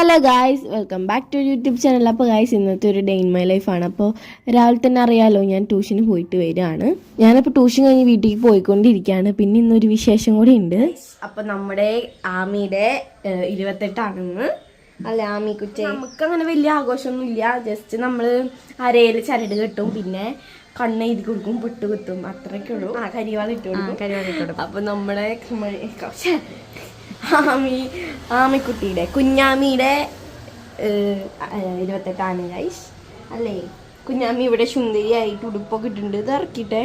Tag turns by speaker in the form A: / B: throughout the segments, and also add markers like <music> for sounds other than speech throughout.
A: Hello guys welcome back to YouTube channel അപ്പോൾ guys ഇന്നത്തെ ഒരു ഡേ ഇൻ മൈ ലൈഫാണ് അപ്പോൾ രാവിലെ തന്നെ അറിയാലോ ഞാൻ ട്യൂഷന് പോയിട്ട് വരികയാണ്. ഞാനപ്പോൾ ട്യൂഷൻ കഴിഞ്ഞ് വീട്ടിലേക്ക് പോയിക്കൊണ്ടിരിക്കുകയാണ്. പിന്നെ ഇന്നൊരു വിശേഷം കൂടി ഉണ്ട്. അപ്പോൾ നമ്മുടെ ആമിയുടെ ഇരുപത്തെട്ടാണെന്ന്. അല്ല ആമി കുറ്റി നമുക്ക് അങ്ങനെ വലിയ ആഘോഷമൊന്നും ഇല്ല ജസ്റ്റ് നമ്മൾ അരയിൽ ചരട് കെട്ടും. പിന്നെ കണ്ണ് എഴുതി കൊടുക്കും പൊട്ട് കുത്തും. അത്രയൊക്കെ ഉള്ളൂ. ആ കൊടുക്കും. കരിവാളിട്ട് കൊടുക്കും. അപ്പോൾ നമ്മുടെ. ആമി ആമിക്കുട്ടിയുടെ കുഞ്ഞാമിയുടെ ഇരുപത്തെട്ടാണ് ഗൈസ് അല്ലേ? കുഞ്ഞാമി ഇവിടെ സുന്ദരിയായിട്ട് ഉടുപ്പൊക്കെ ഇട്ടിട്ടുണ്ട്. ഇത് ഇറക്കിട്ടെ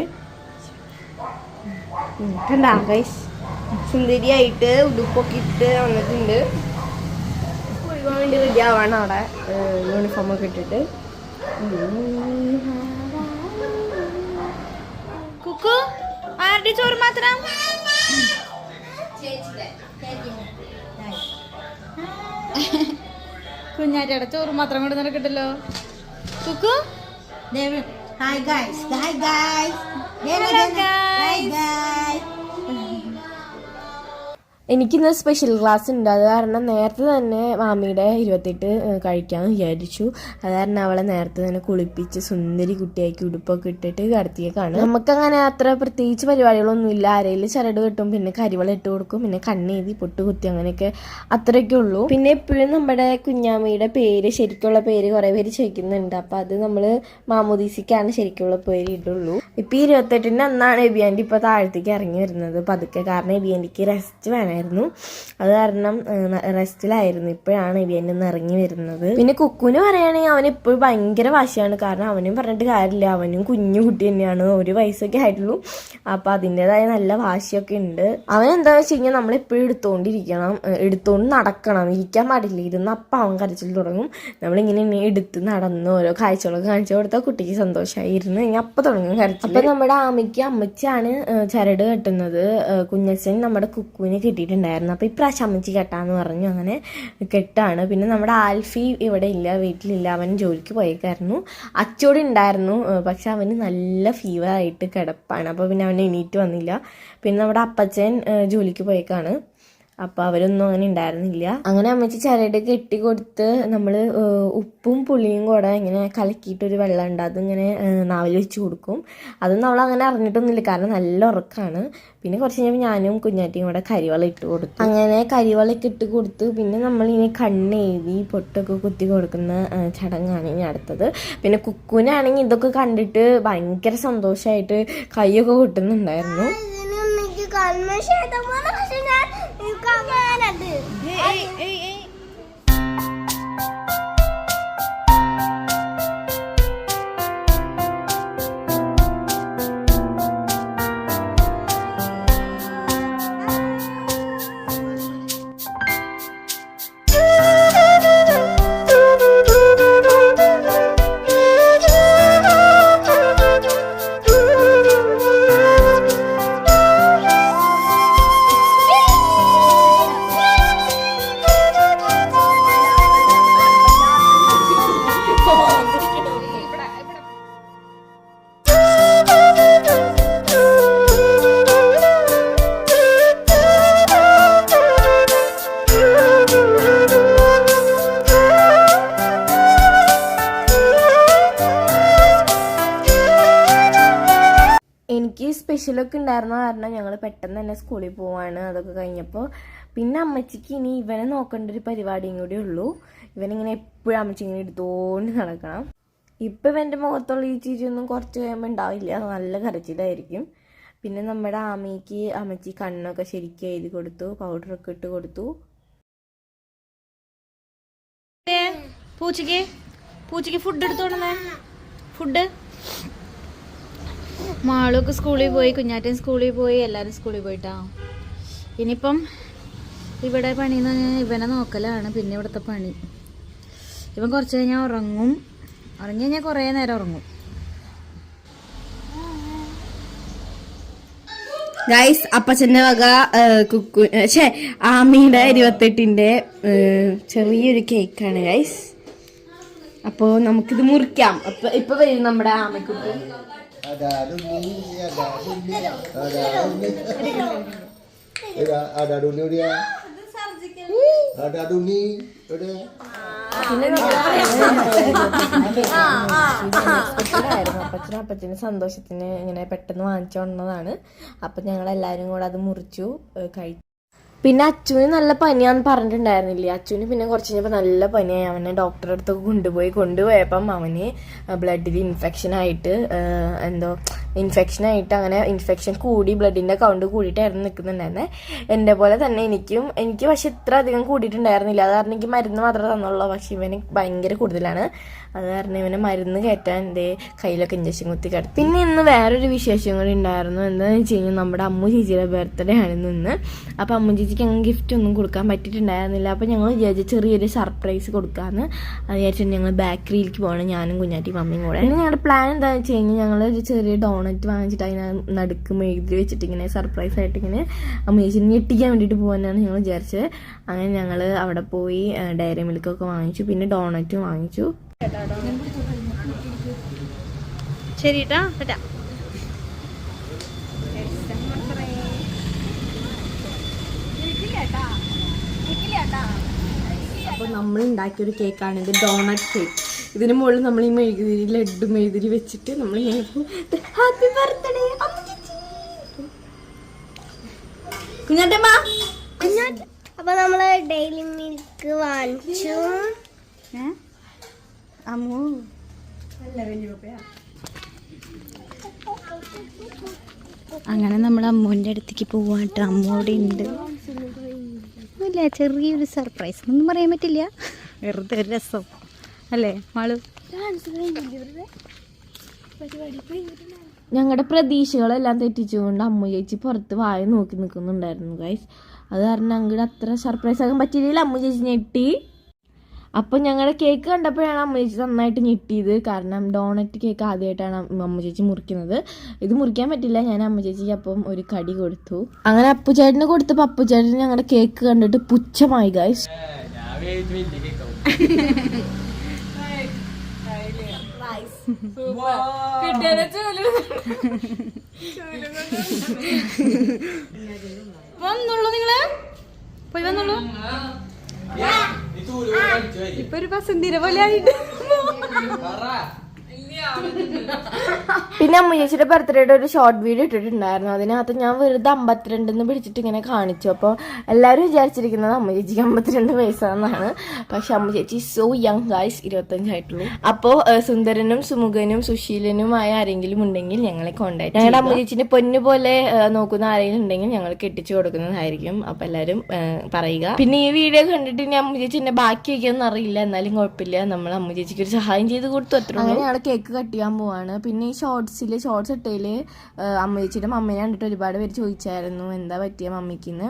A: കണ്ടാ ഗൈസ് സുന്ദരിയായിട്ട് ഉടുപ്പൊക്കെ ഇട്ട് വന്നിട്ടുണ്ട്. പോകാൻ വേണ്ടി റെഡി ആവാണ് അവിടെ. യൂണിഫോം ഒക്കെ ഇട്ടിട്ട്.
B: കുക്കു ആരുടെ ചോറ് മാത്രം? കുഞ്ഞാറ്റയുടെ ചോറ് മാത്രം കൊണ്ട് നടക്കട്ടല്ലോ. Kukku?
C: Hi guys hi guys
B: hi guys.
A: എനിക്കിന്ന് സ്പെഷ്യൽ ക്ലാസ് ഉണ്ട്. അത് കാരണം നേരത്തെ തന്നെ മാമിയുടെ ഇരുപത്തെട്ട് കഴിക്കാമെന്ന് വിചാരിച്ചു. അത് കാരണം അവളെ നേരത്തെ തന്നെ കുളിപ്പിച്ച് സുന്ദരി കുട്ടിയാക്കി ഉടുപ്പൊക്കെ ഇട്ടിട്ട് കടത്തിയേക്കാണ്. നമുക്കങ്ങനെ അത്ര പ്രത്യേകിച്ച് പരിപാടികളൊന്നും ഇല്ല അരയിൽ ചരട് കെട്ടും പിന്നെ കരിവള ഇട്ട് കൊടുക്കും പിന്നെ കണ്ണെഴുതി പൊട്ട് കുത്തി അങ്ങനെയൊക്കെ അത്രയൊക്കെ ഉള്ളൂ. പിന്നെ എപ്പോഴും നമ്മുടെ കുഞ്ഞാമ്മയുടെ പേര് ശരിക്കുള്ള പേര് കുറേ പേര് ചോദിക്കുന്നുണ്ട്. അപ്പം അത് നമ്മൾ മാമോദീസിക്കാണ് ശരിക്കുള്ള പേര് ഇട്ടുള്ളൂ ഇപ്പം ഈ ഇരുപത്തെട്ടിന്റെ അന്നാണ് എബിയാന്റെ ഇപ്പോൾ താഴത്തേക്ക് ഇറങ്ങി വരുന്നത്. പതുക്കെ കാരണം എബിയാന്റെക്ക് റെസ്റ്റ് വേണമായിരുന്നു അത് കാരണം റെസ്റ്റിലായിരുന്നു. ഇപ്പോഴാണ് ഇവ എന്നെ ഇറങ്ങി വരുന്നത്. പിന്നെ കുക്കുവിന് പറയുകയാണെങ്കിൽ അവൻ ഇപ്പോഴും ഭയങ്കര വാശിയാണ്. കാരണം അവനും പറഞ്ഞിട്ട് കാര്യമില്ല. അവനും കുഞ്ഞു കുട്ടി തന്നെയാണ്. ഒരു വയസ്സൊക്കെ ആയിട്ടുള്ളൂ. അപ്പം അതിന്റെതായ നല്ല വാശിയൊക്കെ ഉണ്ട്. അവൻ എന്താണെന്ന് വെച്ച് കഴിഞ്ഞാൽ നമ്മൾ എപ്പോഴും എടുത്തുകൊണ്ടിരിക്കണം എടുത്തുകൊണ്ട് നടക്കണം. ഇരിക്കാൻ പാടില്ല. ഇരുന്ന് അപ്പം അവൻ കരച്ചിൽ തുടങ്ങും. നമ്മളിങ്ങനെ ഇങ്ങനെ എടുത്ത് നടന്ന് ഓരോ കാഴ്ചകളൊക്കെ കാണിച്ചു കൊടുത്താൽ കുട്ടിക്ക് സന്തോഷമായി. ഇരുന്ന് കഴിഞ്ഞാൽ അപ്പം തുടങ്ങും കരച്ചിൽ അപ്പം നമ്മുടെ ആമയ്ക്ക് അമ്മച്ചാണ് ചരട് കെട്ടുന്നത്. കുഞ്ഞച്ചൻ നമ്മുടെ കുക്കുവിനെ കെട്ടിയിട്ടുണ്ടായിരുന്നു. അപ്പോൾ ഇപ്രാവശ്യം അമ്മച്ചി കെട്ടാന്ന് പറഞ്ഞു. അങ്ങനെ കെട്ടാണ്. പിന്നെ നമ്മുടെ ആൽഫി ഇവിടെ ഇല്ല വീട്ടിലില്ല. അവൻ ജോലിക്ക് പോയേക്കായിരുന്നു. അച്ചോടി ഉണ്ടായിരുന്നു. പക്ഷെ അവന് നല്ല ഫീവർ ആയിട്ട് കിടപ്പാണ്. അപ്പോൾ പിന്നെ അവൻ എണീറ്റ് വന്നില്ല. പിന്നെ നമ്മുടെ അപ്പച്ചൻ ജോലിക്ക് പോയേക്കാണ്. അപ്പോൾ അവരൊന്നും അങ്ങനെ ഉണ്ടായിരുന്നില്ല അങ്ങനെ അമ്മച്ചി ചരട് കെട്ടി കൊടുത്ത് നമ്മൾ ഉപ്പും പുളിയും കൂടെ ഇങ്ങനെ കലക്കിയിട്ടൊരു വെള്ളം ഉണ്ട് അതിങ്ങനെ നാവിൽ വെച്ച് കൊടുക്കും അതൊന്നും അവൾ അങ്ങനെ അറിഞ്ഞിട്ടൊന്നുമില്ല കാരണം നല്ല ഉറക്കാണ് പിന്നെ കുറച്ച് കഴിഞ്ഞപ്പോൾ ഞാനും കുഞ്ഞാറ്റിയും കൂടെ കരിവള ഇട്ട് കൊടുത്തു അങ്ങനെ കരിവളൊക്കെ ഇട്ട് കൊടുത്ത് പിന്നെ നമ്മൾ ഇനി കണ്ണെഴുതി പൊട്ടൊക്കെ കുത്തി കൊടുക്കുന്ന ചടങ്ങാണ് ഇനി അടുത്തത് പിന്നെ കുക്കുവിനാണെങ്കിൽ ഇതൊക്കെ കണ്ടിട്ട് ഭയങ്കര സന്തോഷമായിട്ട് കൈയൊക്കെ കൊട്ടുന്നുണ്ടായിരുന്നു
C: എനിക്ക് കൽമശേതമാണ് പക്ഷെ ഞാൻ കാണാനത്
A: എനിക്ക് സ്പെഷ്യലൊക്കെ ഉണ്ടായിരുന്ന കാരണം ഞങ്ങൾ പെട്ടെന്ന് തന്നെ സ്കൂളിൽ പോവാണ് അതൊക്കെ കഴിഞ്ഞപ്പോൾ പിന്നെ അമ്മച്ചിക്ക് ഇനി ഇവനെ നോക്കേണ്ട ഒരു പരിപാടിയും കൂടി ഉള്ളൂ. ഇവനിങ്ങനെ എപ്പോഴും അമ്മച്ചി ഇങ്ങനെ എടുത്തോണ്ട് നടക്കണം. ഇപ്പം ഇവന്റെ മുഖത്തുള്ള ഈ ചിരിയൊന്നും കുറച്ച് കഴിയുമ്പോൾ ഉണ്ടാവില്ല നല്ല കരച്ചിലായിരിക്കും. പിന്നെ നമ്മുടെ ആമയ്ക്ക് അമ്മച്ചി കണ്ണൊക്കെ ശരിക്കും എഴുതി കൊടുത്തു പൗഡറൊക്കെ ഇട്ട് കൊടുത്തു.
B: പൂച്ചയ്ക്ക് പൂച്ചയ്ക്ക് ഫുഡ് എടുത്തോളേ ഫുഡ് മാളൊക്കെ സ്കൂളിൽ പോയി കുഞ്ഞാറ്റൻ സ്കൂളിൽ പോയി എല്ലാവരും സ്കൂളിൽ പോയിട്ടാ. ഇനിയിപ്പം ഇവിടെ പണി എന്ന് പറഞ്ഞാൽ ഇവനെ നോക്കലാണ് പിന്നെ ഇവിടുത്തെ പണി. ഇവൻ കുറച്ച് കഴിഞ്ഞാൽ ഉറങ്ങും. ഉറങ്ങി കഴിഞ്ഞാൽ കുറേ നേരം ഉറങ്ങും.
A: ഗൈസ് അപ്പച്ചന്റെ വക കുക്കു ഛേ ആമിയുടെ ഇരുപത്തെട്ടിന്റെ ഏഹ്, ചെറിയൊരു കേക്കാണ് ഗൈസ് അപ്പോൾ നമുക്കിത് മുറിക്കാം. അപ്പൊ ഇപ്പൊ വരും നമ്മുടെ ആമക്കുട്ടി.
D: Ada dunia ada dunia ada dunia ada ada dunia dia ada dunia എവിടെ?
A: അപ്പച്ചനും അപ്പച്ചനും സന്തോഷത്തിന് ഇങ്ങനെ പെട്ടെന്ന് വാങ്ങിച്ചു വന്നതാണ് അപ്പം ഞങ്ങൾ എല്ലാവരും കൂടെ അത് മുറിച്ചു കഴിച്ചു. പിന്നെ അച്ചുവിന് നല്ല പനിയാന്ന് പറഞ്ഞിട്ടുണ്ടായിരുന്നില്ലേ? അച്ചുവിന് പിന്നെ കുറച്ച് കഴിഞ്ഞപ്പോൾ നല്ല പനിയായി. അവനെ ഡോക്ടറെ അടുത്തൊക്കെ കൊണ്ടുപോയി കൊണ്ടുപോയപ്പം അവന് ബ്ലഡിൽ ഇൻഫെക്ഷൻ ആയിട്ട് എന്തോ ഇൻഫെക്ഷൻ ആയിട്ട് അങ്ങനെ ഇൻഫെക്ഷൻ കൂടി ബ്ലഡിന്റെ കൗണ്ട് കൂടിയിട്ടായിരുന്നു നിൽക്കുന്നുണ്ടായിരുന്നത് എന്റെ പോലെ തന്നെ എനിക്കും എനിക്ക് പക്ഷെ ഇത്ര അധികം കൂടിയിട്ടുണ്ടായിരുന്നില്ല. അത് കാരണം എനിക്ക് മരുന്ന് മാത്രമേ തന്നുള്ളൂ. പക്ഷെ ഇവന് ഭയങ്കര കൂടുതലാണ്. അത് കാരണം ഇവനെ മരുന്ന് കയറ്റാൻ എന്റെ കയ്യിലൊക്കെ ഇഞ്ചക്ഷൻ കുത്തി കിടത്തി. പിന്നെ ഇന്ന് വേറൊരു വിശേഷം കൂടി ഉണ്ടായിരുന്നു. എന്താണെന്ന് വെച്ച് കഴിഞ്ഞാൽ നമ്മുടെ അമ്മു ചേച്ചിയുടെ ബർത്ത്ഡേ ആയിരുന്നു ഇന്ന്. അപ്പോൾ അമ്മു ചേച്ചിക്ക് അങ്ങനെ ഗിഫ്റ്റ് ഒന്നും കൊടുക്കാൻ പറ്റിയിട്ടുണ്ടായിരുന്നില്ല. അപ്പോൾ ഞങ്ങൾ വിചാരിച്ച ചെറിയൊരു സർപ്രൈസ് കൊടുക്കാമെന്ന് അത് ഞങ്ങൾ ബേക്കറിയിലേക്ക് പോകണം ഞാനും കുഞ്ഞാറ്റി മമ്മിയും കൂടെ. ഞങ്ങളുടെ പ്ലാൻ എന്താണെന്ന് വെച്ച് കഴിഞ്ഞാൽ ഞങ്ങൾ ഒരു ചെറിയ ഡോണറ്റ് വാങ്ങിച്ചിട്ട് അതിനെ നടുക്ക് മെഴുതി വെച്ചിട്ട് ഇങ്ങനെ സർപ്രൈസ് ആയിട്ട് ഇങ്ങനെ അമ്മ ചേച്ചിനെ ഞെട്ടിക്കാൻ വേണ്ടിയിട്ട് പോകാനാണ് ഞങ്ങൾ വിചാരിച്ചത്. അങ്ങനെ ഞങ്ങൾ അവിടെ പോയി ഡയറി മിൽക്കൊക്കെ വാങ്ങിച്ചു പിന്നെ ഡോണറ്റും വാങ്ങിച്ചു.
B: ശരി കേട്ടാ ടാറ്റാ
A: അപ്പോൾ നമ്മൾ ഉണ്ടാക്കിയൊരു കേക്കാണ് ഇത് ഡോണറ്റ് കേക്ക് ഇതിന് മുകളിൽ നമ്മൾ ഈ മെഴുകുതിരി ലഡു മെഴുകുതിരി വെച്ചിട്ട് നമ്മൾ ഹാപ്പി ബർത്ത്ഡേ കുഞ്ഞാറ്റമ്മ
C: അപ്പൊ നമ്മൾ ഡെയിലി മിൽക്ക് വാങ്ങിച്ചു.
B: അമ്മു. അങ്ങനെ നമ്മൾ അമ്മുവിന്റെ അടുത്തേക്ക് പോവാട്ടോ. അമ്മു അവിടെ ഉണ്ട്. ഇല്ല ചെറിയൊരു സർപ്രൈസ് ഒന്നും പറയാൻ പറ്റില്ല. വെറുതെ ഒരു രസം. അല്ലേ? മാളു?
A: ഞങ്ങളുടെ പ്രതീക്ഷകളെല്ലാം തെറ്റിച്ചുകൊണ്ട് അമ്മ ചേച്ചി പുറത്ത് വായ നോക്കി നിൽക്കുന്നുണ്ടായിരുന്നു ഗൈസ് അത് കാരണം ഞങ്ങളുടെ അത്ര സർപ്രൈസ് ആകാൻ പറ്റിയില്ല. അമ്മ ചേച്ചി ഞെട്ടി. അപ്പം ഞങ്ങളുടെ കേക്ക് കണ്ടപ്പോഴാണ് അമ്മ ചേച്ചി നന്നായിട്ട് ഞെട്ടിയത്. കാരണം ഡോണറ്റ് കേക്ക് ആദ്യമായിട്ടാണ് അമ്മ ചേച്ചി മുറിക്കുന്നത്. ഇത് മുറിക്കാൻ പറ്റില്ല. ഞാൻ അമ്മ ചേച്ചിക്ക് അപ്പം ഒരു കടി കൊടുത്തു. അങ്ങനെ അപ്പുചേട്ടന് കൊടുത്തപ്പോൾ അപ്പുചേട്ടന് ഞങ്ങളുടെ കേക്ക് കണ്ടിട്ട് പുച്ഛമായി ഗൈസ് <laughs> <laughs>
B: വന്നുള്ളൂ നിങ്ങൾ? പോയി വന്നുള്ളൂ. ഇപ്പൊ ഒരു പസന്തിര പോലെ ആയിട്ട്
A: പിന്നെ അമ്മ ചേച്ചിയുടെ ബർത്ത്ഡേയുടെ ഒരു ഷോർട്ട് വീഡിയോ ഇട്ടിട്ടുണ്ടായിരുന്നു. അതിനകത്ത് ഞാൻ വെറുതെ അമ്പത്തിരണ്ടെന്ന് പിടിച്ചിട്ട് ഇങ്ങനെ കാണിച്ചു. അപ്പോൾ എല്ലാവരും വിചാരിച്ചിരിക്കുന്നത് അമ്മ ചേച്ചിക്ക് അമ്പത്തിരണ്ട് വയസ്സാണെന്നാണ്. പക്ഷെ അമ്മ ചേച്ചി സോ യങ് ഗായ്സ് ഇരുപത്തഞ്ചായിട്ടുള്ളൂ അപ്പോൾ സുന്ദരനും സുമുഖനും സുശീലനുമായ ആരെങ്കിലും ഉണ്ടെങ്കിൽ ഞങ്ങളെ കോണ്ടാക്ട് ഞങ്ങളുടെ അമ്മ ചേച്ചിന്റെ പൊന്നു പോലെ നോക്കുന്ന ആരെങ്കിലും ഉണ്ടെങ്കിൽ ഞങ്ങൾ കെട്ടിച്ചു കൊടുക്കുന്നതായിരിക്കും. അപ്പോൾ എല്ലാവരും പറയുക. പിന്നെ ഈ വീഡിയോ കണ്ടിട്ട് ഞാൻ അമ്മ ചേച്ചി എന്നെ ബാക്കി വയ്ക്കാന്ന് അറിയില്ല. എന്നാലും കുഴപ്പമില്ല. നമ്മൾ അമ്മ ചേച്ചിക്ക് ഒരു സഹായം ചെയ്ത് കൊടുത്തു അത്ര കേക്ക് കട്ട് ചെയ്യാൻ പോവാണ്. പിന്നെ ഈ ഷോർട്സിൽ ഷോർട്സ് ഇട്ടതിൽ അമ്മ ചേച്ചിയുടെ മമ്മേനെ കണ്ടിട്ട് ഒരുപാട് പേര് ചോദിച്ചായിരുന്നു എന്താ പറ്റിയ മമ്മിക്കിന്ന്?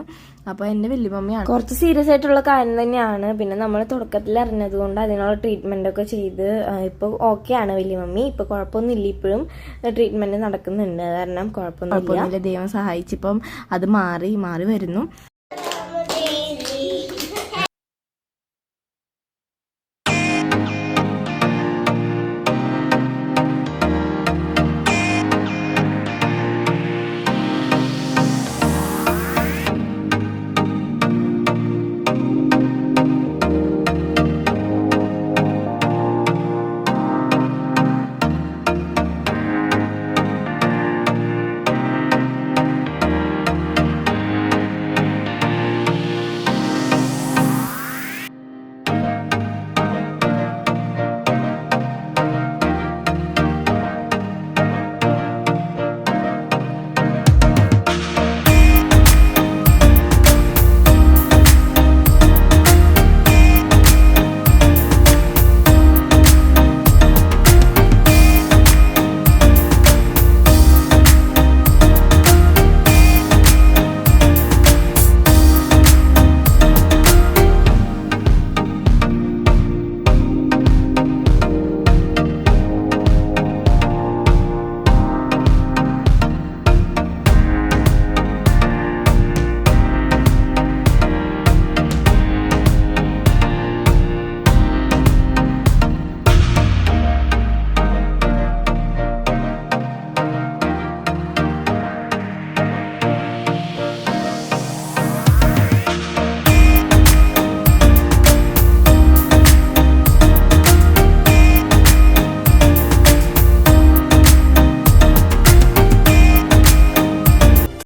A: അപ്പോൾ എന്റെ വലിയ മമ്മിയാണ്. കുറച്ച് സീരിയസ് ആയിട്ടുള്ള കാര്യം തന്നെയാണ്. പിന്നെ നമ്മൾ തുടക്കത്തിൽ അറിഞ്ഞത് കൊണ്ട് അതിനുള്ള ട്രീറ്റ്മെന്റ് ഒക്കെ ചെയ്ത് ഇപ്പോൾ ഓക്കെയാണ് ആണ് വലിയ മമ്മി. ഇപ്പോൾ കുഴപ്പമൊന്നുമില്ല. ഇപ്പോഴും ട്രീറ്റ്മെന്റ് നടക്കുന്നുണ്ട്. കാരണം കുഴപ്പമൊന്നുമില്ല. ദൈവം സഹായിച്ചിപ്പം അത് മാറി മാറി വരുന്നു.